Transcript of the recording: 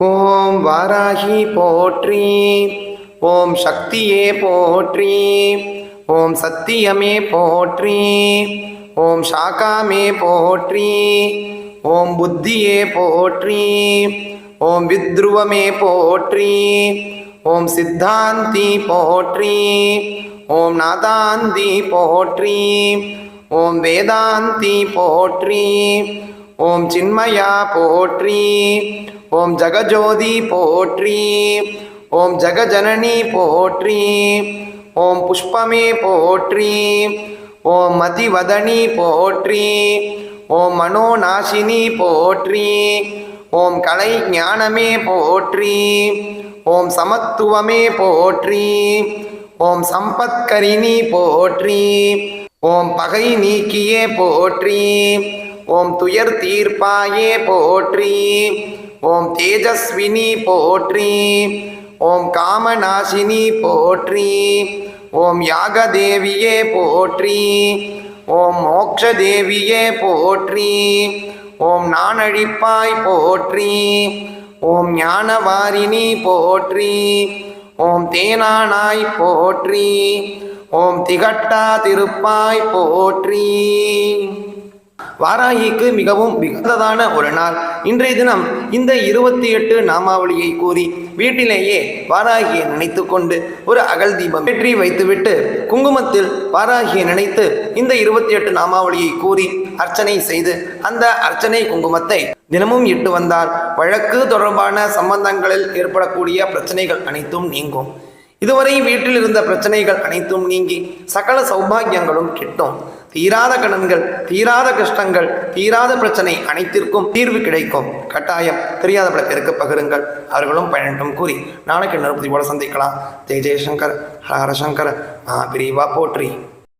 ஓம் வாராகி போற்றி ஓம் சக்தியே போற்றி ஓம் சத்தியமே போற்றி ஓம் சாக்காமே போற்றி ஓம் புத்தியே போற்றி ஓம் வித்ருவமே போற்றி ஓம் சித்தாந்தி போற்றி ஓம் நாதாந்தி போற்றி ஓம் வேதாந்தி போற்றி ஓம் சின்மயா போற்றி ஓம் ஜகஜோதி போற்றி. ஓம் ஜகஜனனி போற்றி. ஓம் புஷ்பமே போற்றி. ஓம் மதிவதனி போற்றி. ஓம் மனோநாசினி போற்றி. ஓம் கலை ஞானமே போற்றி. ஓம் சமத்துவமே போற்றி. ஓம் சம்பத்கரிணி போற்றி. ஓம் பகை நீக்கியே போற்றி. ஓம் துயர் தீர்ப்பாயே போற்றி. ஓம் தேஜஸ்வினி போற்றி ஓம் காமநாசினி போற்றி ஓம் யாகதேவியே போற்றி ஓம் மோக்ஷதேவியே போற்றி ஓம் நானழிப்பாய் போற்றி ஓம் ஞானவாரிணி போற்றி ஓம் தேனானாய் போற்றி ஓம் திகட்டா திருப்பாய் போற்றி. வாராகிக்கு மிகவும் மிகுந்ததான ஒரு நாள். இன்றைய தினம் இந்த இருபத்தி எட்டு நாமாவளியை கூறி வீட்டிலேயே வாராகியை நினைத்து கொண்டு ஒரு அகல் தீபம் வெற்றி வைத்துவிட்டு குங்குமத்தில் வாராகியை நினைத்து இந்த இருபத்தி எட்டு நாமாவளியை கூறி அர்ச்சனை செய்து அந்த அர்ச்சனை குங்குமத்தை தினமும் இட்டு வந்தால் வழக்கு தொடர்பான சம்பந்தங்களில் ஏற்படக்கூடிய பிரச்சனைகள் அனைத்தும் நீங்கும். இதுவரை வீட்டில் இருந்த பிரச்சனைகள் அனைத்தும் நீங்கி சகல சௌபாகியங்களும் கிட்டும். தீராத கடன்கள் தீராத கஷ்டங்கள் தீராத பிரச்சனை அனைத்திற்கும் தீர்வு கிடைக்கும். கட்டாயம் தெரியாத பல பேருக்கு பகிருங்கள். அவர்களும் பயனட்டும் கூறி நாளைக்கு நரபதி போல சந்திக்கலாம். ஜெய் ஜெயசங்கர் ஹர சங்கர் சங்கர மகாபிரிவா போற்றி.